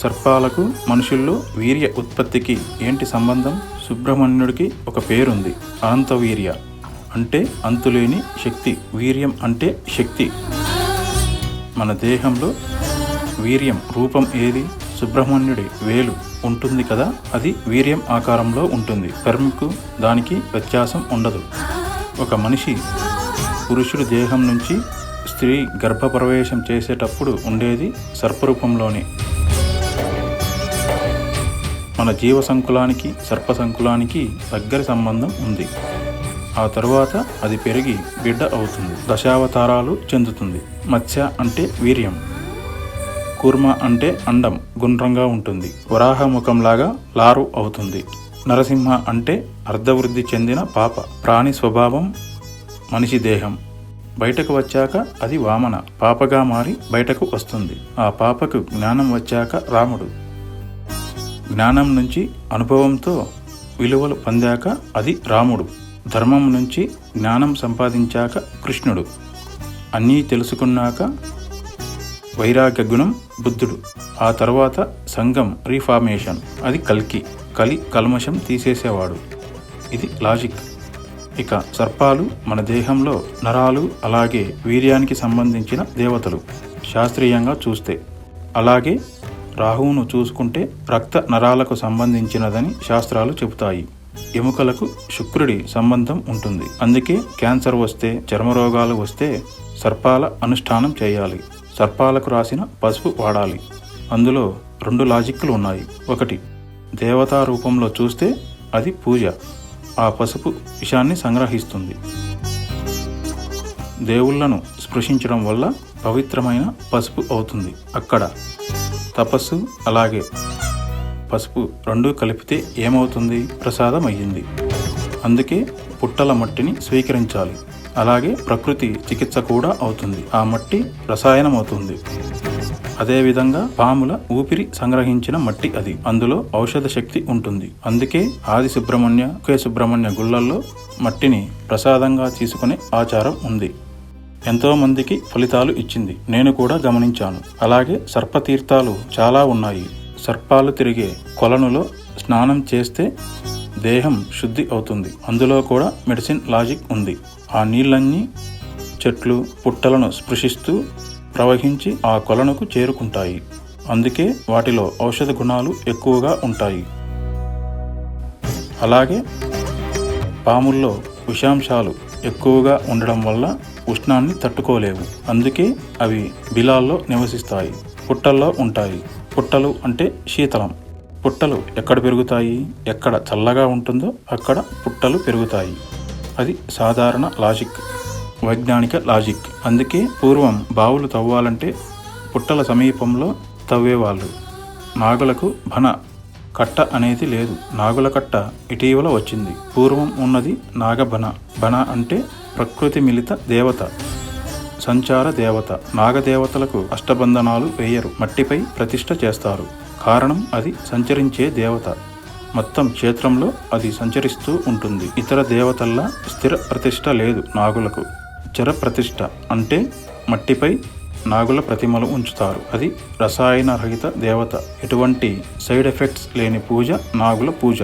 సర్పాలకు మనుషుల్లో వీర్య ఉత్పత్తికి ఏంటి సంబంధం? సుబ్రహ్మణ్యుడికి ఒక పేరుంది అనంత వీర్య అంటే అంతులేని శక్తి వీర్యం అంటే శక్తి. మన దేహంలో వీర్యం రూపం ఏది? సుబ్రహ్మణ్యుడి వేలు ఉంటుంది కదా అది వీర్యం ఆకారంలో ఉంటుంది. కర్మికు దానికి వ్యత్యాసం ఉండదు. ఒక మనిషి పురుషుడి దేహం నుంచి స్త్రీ గర్భప్రవేశం చేసేటప్పుడు ఉండేది సర్పరూపంలోనే. మన జీవ సంకులానికి సర్ప సంకులానికి దగ్గర సంబంధం ఉంది. ఆ తరువాత అది పెరిగి బిడ్డ అవుతుంది. దశావతారాలు చెందుతుంది. మత్స్య అంటే వీర్యం. కూర్మ అంటే అండం గుండ్రంగా ఉంటుంది. వరాహ ముఖంలాగా లారు అవుతుంది. నరసింహ అంటే అర్ధవృద్ధి చెందిన పాప ప్రాణి స్వభావం మనిషి దేహం. బయటకు వచ్చాక అది వామన పాపగా మారి బయటకు వస్తుంది. ఆ పాపకు జ్ఞానం వచ్చాక రాముడు. జ్ఞానం నుంచి అనుభవంతో విలువలు పొందాక అది రాముడు. ధర్మం నుంచి జ్ఞానం సంపాదించాక కృష్ణుడు. అన్నీ తెలుసుకున్నాక వైరాగ్య గుణం బుద్ధుడు. ఆ తర్వాత సంఘం రీఫార్మేషన్. అది కల్కి. కలి కల్మషం తీసేసేవాడు. ఇది లాజిక్. ఇక సర్పాలు మన దేహంలో నరాలు అలాగే వీర్యానికి సంబంధించిన దేవతలు. శాస్త్రీయంగా చూస్తే. అలాగే రాహువును చూసుకుంటే రక్త నరాలకు సంబంధించినదని శాస్త్రాలు చెబుతాయి. ఎముకలకు శుక్రుడి సంబంధం ఉంటుంది. అందుకే క్యాన్సర్ వస్తే చర్మరోగాలు వస్తే సర్పాల అనుష్ఠానం చేయాలి. సర్పాలకు రాసిన పసుపు వాడాలి. అందులో రెండు లాజిక్లు ఉన్నాయి. ఒకటి దేవతా రూపంలో చూస్తే అది పూజ. ఆ పసుపు విషాన్ని సంగ్రహిస్తుంది. దేవుళ్ళను స్పృశించడం వల్ల పవిత్రమైన పసుపు అవుతుంది. అక్కడ తపస్సు అలాగే పసుపు రెండూ కలిపితే ఏమవుతుంది? ప్రసాదం అయ్యింది అందుకే పుట్టల మట్టిని స్వీకరించాలి. అలాగే ప్రకృతి చికిత్స కూడా అవుతుంది. ఆ మట్టి రసాయనం అవుతుంది అదేవిధంగా పాముల ఊపిరి సంగ్రహించిన మట్టి అది. అందులో ఔషధ శక్తి ఉంటుంది. అందుకే ఆది సుబ్రహ్మణ్య కే సుబ్రహ్మణ్య గుళ్ళల్లో మట్టిని ప్రసాదంగా తీసుకునే ఆచారం ఉంది. ఎంతో మందికి ఫలితాలు ఇచ్చింది. నేను కూడా గమనించాను. అలాగే సర్పతీర్థాలు చాలా ఉన్నాయి. సర్పాలు తిరిగే కొలనులో స్నానం చేస్తే దేహం శుద్ధి అవుతుంది. అందులో కూడా మెడిసిన్ లాజిక్ ఉంది. ఆ నీళ్ళన్నీ చెట్లు పుట్టలను స్పృశిస్తూ ప్రవహించి ఆ కొలనుకు చేరుకుంటాయి. అందుకే వాటిలో ఔషధ గుణాలు ఎక్కువగా ఉంటాయి. అలాగే పాముల్లో విషాంశాలు ఎక్కువగా ఉండడం వల్ల ఉష్ణాన్ని తట్టుకోలేవు. అందుకే అవి బిలాల్లో నివసిస్తాయి. పుట్టల్లో ఉంటాయి. పుట్టలు అంటే శీతలం. పుట్టలు ఎక్కడ పెరుగుతాయి? ఎక్కడ చల్లగా ఉంటుందో అక్కడ పుట్టలు పెరుగుతాయి. అది సాధారణ లాజిక్. వైజ్ఞానిక లాజిక్. అందుకే పూర్వం బావులు తవ్వాలంటే పుట్టల సమీపంలో తవ్వేవాళ్ళు. నాగులకు భన కట్ట అనేది లేదు. నాగుల కట్ట ఇటీవల వచ్చింది. పూర్వం ఉన్నది నాగబన బన అంటే ప్రకృతి మిలిత దేవత సంచార దేవత నాగదేవతలకు అష్టబంధనాలు వేయరు మట్టిపై ప్రతిష్ఠ చేస్తారు. కారణం అది సంచరించే దేవత. మొత్తం క్షేత్రంలో అది సంచరిస్తూ ఉంటుంది. ఇతర దేవతల్లా స్థిర ప్రతిష్ట లేదు నాగులకు. చర ప్రతిష్ట అంటే మట్టిపై నాగుల ప్రతిమలు ఉంచుతారు. అది రసాయన రహిత దేవత. ఎటువంటి సైడ్ ఎఫెక్ట్స్ లేని పూజ నాగుల పూజ.